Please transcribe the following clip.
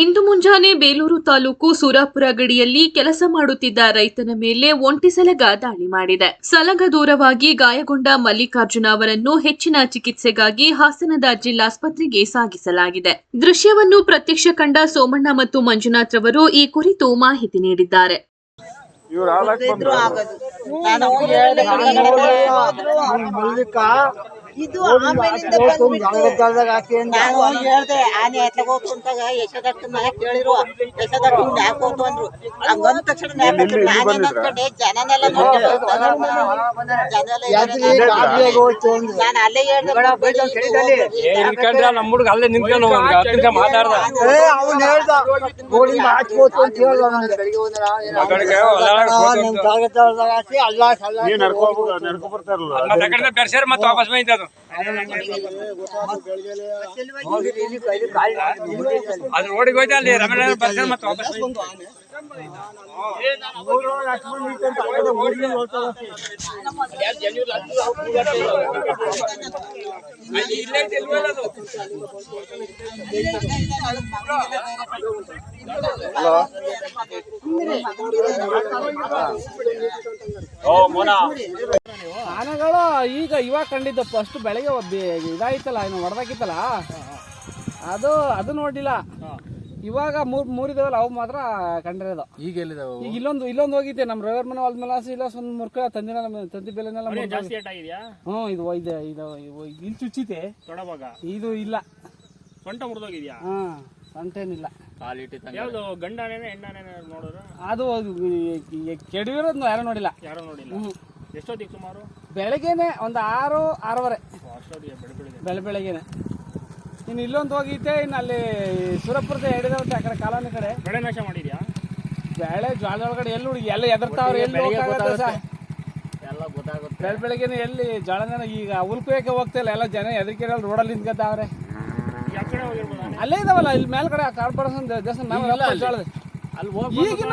ಇಂದು ಮುಂಜಾನೆ ಬೇಲೂರು ತಾಲೂಕು ಸೂರಾಪುರ ಗಡಿಯಲ್ಲಿ ಕೆಲಸ ಮಾಡುತ್ತಿದ್ದ ರೈತನ ಮೇಲೆ ಒಂಟಿ ಸಲಗ ದಾಳಿ ಮಾಡಿದೆ. ಸಲಗ ದೂರವಾಗಿ ಗಾಯಗೊಂಡ ಮಲ್ಲಿಕಾರ್ಜುನ ಅವರನ್ನು ಹೆಚ್ಚಿನ ಚಿಕಿತ್ಸೆಗಾಗಿ ಹಾಸನದ ಜಿಲ್ಲಾಸ್ಪತ್ರೆಗೆ ಸಾಗಿಸಲಾಗಿದೆ. ದೃಶ್ಯವನ್ನು ಪ್ರತ್ಯಕ್ಷ ಕಂಡ ಸೋಮಣ್ಣ ಮತ್ತು ಮಂಜುನಾಥ್ ಅವರು ಈ ಕುರಿತು ಮಾಹಿತಿ ನೀಡಿದ್ದಾರೆ. ಇದು ಆಮೇಲಿಂದ ನಾನು ಹೇಳ್ದೆ ಆನೆ ಎತ್ತಗ ಹೋಗ್ತು ಅಂತಾಗ ಕೇಳಿರು ನ್ಯಾಕ್ ಹೋಗ್ತು ಅಂದ್ರು. ಹಂಗಂದ ತಕ್ಷಣ ನ್ಯಾಕ್ ಹಾಕಿದ್ರು. ಜನನೆಲ್ಲ. ನಾನು ಅಲ್ಲೇ ಹೇಳ್ದೆ ನಮ್ಮ ಹುಡುಗ ಅಲ್ಲೇ ನಿಂತ್ಕೊಂಡು ಮಾತಾಡ್ದ. ಅವ್ನು ಹೇಳ್ದ. ಅಂತ ಹೇಳ್ದ ನಡ್ಕೊ ಬರ್ತಾರಲ್ಲ ಮತ್ತೆ ವಾಪಸ್ ಬಂದಿದ್ದು ಅದು ಅದು ರೋಡಿಗೆ ಹೋಯ್ತು ಅಲ್ಲಿ ರಮಣ ಬೆರ್ಸ್ಯಾರ ಮತ್ತೆ ವಾಪಸ್ ಹಲೋ. ಓ ಇಲ್ಲೇ ಐತೆ, ಆನೆಗಳು ಈಗ ಇವಾಗ ಕಂಡಿದ್ದು ಫಸ್ಟ್ ಬೆಳಗ್ಗೆ ಒಬ್ಬ ಇದಾಯ್ತಲ್ಲ ಏನು ಹೊಡೆದಾಕಿತ್ತಲ್ಲ ಅದು ಅದು ನೋಡಿಲ್ಲ ಇವಾಗ ಮೂರ್ ಮೂರಿದಾವಲ್ಲ ಅವು ಮಾತ್ರ ಕಂಡಿರೋದು. ಈಗ ಎಲ್ಲಿದಾವೆ ಈಗ ಇಲ್ಲೊಂದು ಇಲ್ಲೊಂದು ಹೋಗಿದ್ದೆ ನಮ್ಮ ರವಿವರ್ ಮನೆ ಹೊಲ್ದ ಮೇಲೆ ಇಲ್ಲ ಒಂದು ಮುರ್ಕ ತಂದಿನ ತಂದಿ ಬೆಲೆನೆಲ್ಲ ಜಾಸ್ತಿ ಏಟ್ ಆಗಿದ್ಯಾ ಹ್ಞೂ ಇದು ಇದೆ ಇದು ಇಲ್ಲಿ ಚುಚ್ಚಿತೆ. ತೊಡವಾಗ ಇದು ಇಲ್ಲ. ಸೊಂಟ ಮುರಿದೋಗಿದ್ಯಾ? ಹಾ ಸಂಟೇನಿಲ್ಲ. ಯಾವ್ದು ಗಂಡನೇನೆ ಹೆಣ್ಣನೇನೆ ನೋಡೋದು? ಅದು ಕೆಡವಿರೋದು ಯಾರು ನೋಡಿಲ್ಲ. ಯಾರು ನೋಡಿಲ್ಲ? ಎಷ್ಟೊತ್ತಿಗೆ ಸುಮಾರು? ಬೆಳಗ್ಗೆನೆ ಒಂದು ಆರು ಆರೂವರೆ. ಅಷ್ಟೊತ್ತಿಗೆ ಬೆಳೆ ಬೆಳಿಗ್ಗೆ ಬೆಳೆ ಬೆಳಗ್ಗೆನೆ. ಇನ್ನು ಇಲ್ಲೊಂದು ಹೋಗಿದ್ದೆ ಇನ್ನು ಅಲ್ಲಿ ಸುರಪುರದ ಹಿಡಿದವಂತೆ ಆ ಕಡೆ ಕಾಲೋನಿ ಕಡೆ. ಬೆಳೆ ನಾಶ ಮಾಡಿದ್ಯಾ? ಬೆಳೆ ಜ್ವಾಳದ ಒಳಗಡೆ ಎಲ್ಲಿ ಹುಡುಗಿ ಎಲ್ಲ ಎದರ್ತಾವ್ರೆ ಎಲ್ಲಿ ಹೋಗಕ್ಕಾಗತ್ತೆ ಸರ್? ಬೆಳ ಬೆಳಗ್ಗೆನೆ ಎಲ್ಲಿ ಜ್ವಾಳನ ಈಗ ಉಲ್ಕುಯಕ್ಕೆ ಹೋಗ್ತಾ ಇಲ್ಲ ಎಲ್ಲ ಜನ ಎದರಿಕೆ ರೋಡಲ್ಲಿ ನಿಂತ್ಕೊತಾವ್ರೆ? ಅಲ್ಲೇ? ಇದಾವಲ್ಲ ಇಲ್ಲಿ ಮೇಲ್ಗಡೆ ಕಾರ್ಪೊರೇಷನ್ ದೇವಸ್ಥಾನ ಮೇಲೆ ಎಲ್ಲ ಈಗಿನ